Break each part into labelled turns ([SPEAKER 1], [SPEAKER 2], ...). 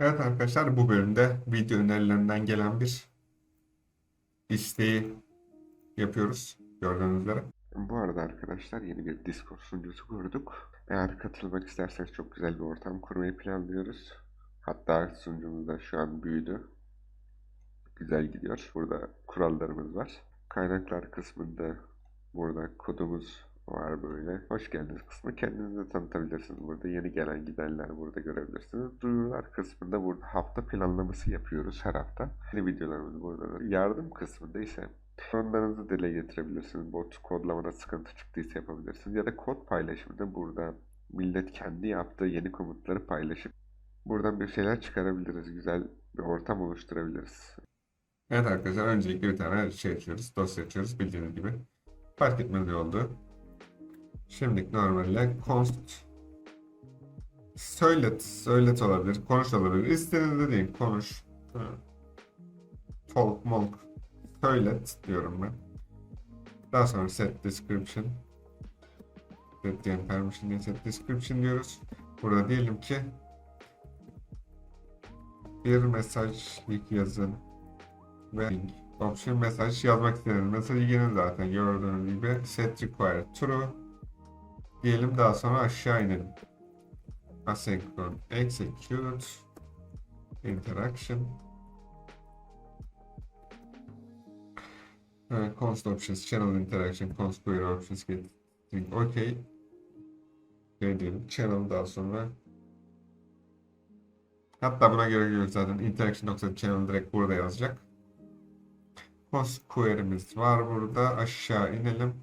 [SPEAKER 1] Evet arkadaşlar bu bölümde video önerilerinden gelen bir isteği yapıyoruz gördüğünüz üzere.
[SPEAKER 2] Bu arada arkadaşlar yeni bir Discord sunucusu kurduk. Eğer katılmak isterseniz çok güzel bir ortam kurmayı planlıyoruz. Hatta sunucumuz da şu an büyüdü. Güzel gidiyor. Burada kurallarımız var. Kaynaklar kısmında burada kodumuz var böyle. Hoş geldiniz kısmı kendinizi tanıtabilirsiniz. Burada yeni gelen gidenler burada görebilirsiniz. Duyurular kısmında burada hafta planlaması yapıyoruz her hafta. Yeni videolarımız burada. da. Yardım kısmında ise sorunlarınızı dile getirebilirsiniz. Bot kodlamada sıkıntı çıktıysa yapabilirsiniz. Ya da kod paylaşımında burada millet kendi yaptığı yeni komutları paylaşıp buradan bir şeyler çıkarabiliriz. Güzel bir ortam oluşturabiliriz.
[SPEAKER 1] Evet arkadaşlar öncelikle bir tane şey açıyoruz, dosya açıyoruz bildiğiniz gibi. Fark etmez oldu. Şimdilik normalde const söylet, söylet olabilir, konuş olabilir. İstediğinizde deyin, konuş. Talk, molk, söylet diyorum ben. Daha sonra set description. Set diyen permission diye set description diyoruz. Burada diyelim ki bir mesaj ilk yazın ve option mesaj yazmak istediğiniz mesajı yine zaten gördüğünüz gibi set required true diyelim daha sonra aşağı inelim. Asynchron execute interaction Evet, const options channel interaction const query options getting okay ne diyelim channel daha sonra Hatta buna göre göre zaten interaction.channel direkt burada yazacak. Post query'miz var burada. Aşağı inelim.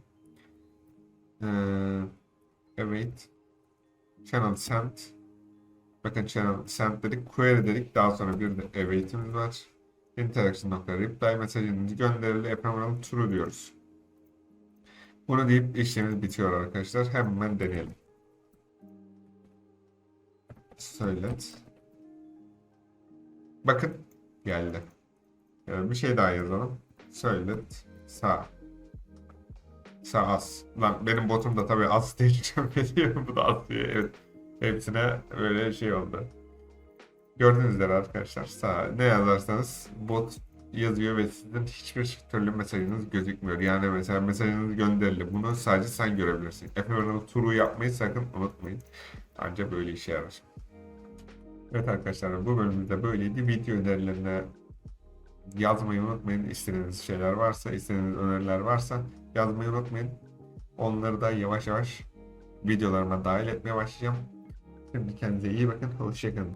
[SPEAKER 1] Ee, evet. Channel sent. Bakın channel sent dedik. Query dedik. Daha sonra bir de await'imiz var. Interaction.reply mesajınız gönderildi. Ephemeral true diyoruz. Bunu deyip işlemimiz bitiyor arkadaşlar. Hemen deneyelim. Söylet. Bakın geldi. Yani bir şey daha yazalım. Söylet. Sağ. Sağ as. Lan benim botum da tabii as değil. Biliyorum bu da as diye. Evet. Hepsine böyle şey oldu. Gördüğünüz üzere arkadaşlar sağ ne yazarsanız bot yazıyor ve sizin hiçbir türlü mesajınız gözükmüyor. Yani mesela mesajınız gönderildi. Bunu sadece sen görebilirsin. Ephemeral True'u yapmayı sakın unutmayın. Ancak böyle işe yarar. Evet arkadaşlar bu bölümümüzde böyleydi. Video önerilerine yazmayı unutmayın. İstediğiniz şeyler varsa, istediğiniz öneriler varsa yazmayı unutmayın. Onları da yavaş yavaş videolarıma dahil etmeye başlayacağım. Şimdi kendinize iyi bakın. Hoşçakalın.